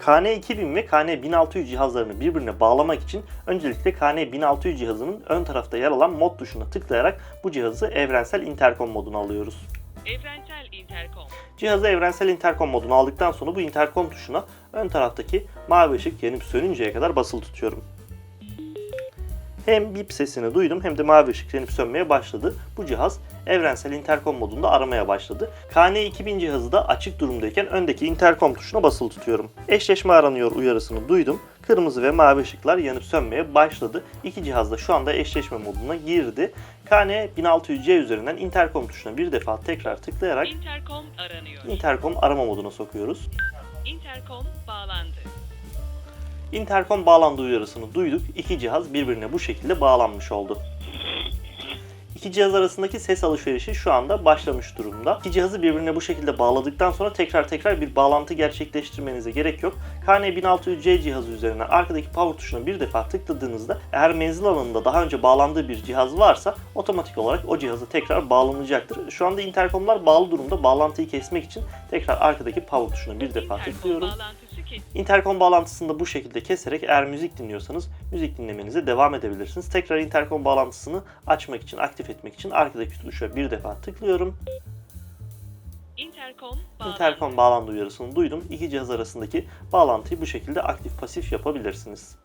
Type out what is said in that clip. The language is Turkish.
KN2000 ve KN1600 cihazlarını birbirine bağlamak için öncelikle KN1600 cihazının ön tarafta yer alan mod tuşuna tıklayarak bu cihazı evrensel interkom moduna alıyoruz. Evrensel interkom. Cihazı evrensel interkom moduna aldıktan sonra bu interkom tuşuna ön taraftaki mavi ışık yanıp sönünceye kadar basılı tutuyorum. Hem bip sesini duydum hem de mavi ışık yanıp sönmeye başladı. Bu cihaz evrensel interkom modunda aramaya başladı. KN2000 cihazı da açık durumdayken öndeki interkom tuşuna basılı tutuyorum. Eşleşme aranıyor uyarısını duydum. Kırmızı ve mavi ışıklar yanıp sönmeye başladı. İki cihaz da şu anda eşleşme moduna girdi. KN1600C üzerinden interkom tuşuna bir defa tekrar tıklayarak Interkom aranıyor. interkom arama moduna sokuyoruz. Interkom bağlandı. Interkom bağlandı uyarısını duyduk. İki cihaz birbirine bu şekilde bağlanmış oldu. İki cihaz arasındaki ses alışverişi şu anda başlamış durumda. İki cihazı birbirine bu şekilde bağladıktan sonra tekrar tekrar bir bağlantı gerçekleştirmenize gerek yok. KN1600C cihazı üzerinden arkadaki power tuşuna bir defa tıkladığınızda eğer menzil alanında daha önce bağlandığı bir cihaz varsa otomatik olarak o cihaza tekrar bağlanacaktır. Şu anda interkomlar bağlı durumda. Bağlantıyı kesmek için tekrar arkadaki power tuşuna bir defa tıklıyorum. bağlantısı kesildi. Interkom bağlantısını da bu şekilde keserek eğer müzik dinliyorsanız müzik dinlemenize devam edebilirsiniz. Tekrar interkom bağlantısını açmak için, aktif etmek için arkadaki tuşa bir defa tıklıyorum. Interkom bağlandı. Interkom bağlandı uyarısını duydum. İki cihaz arasındaki bağlantıyı bu şekilde aktif pasif yapabilirsiniz.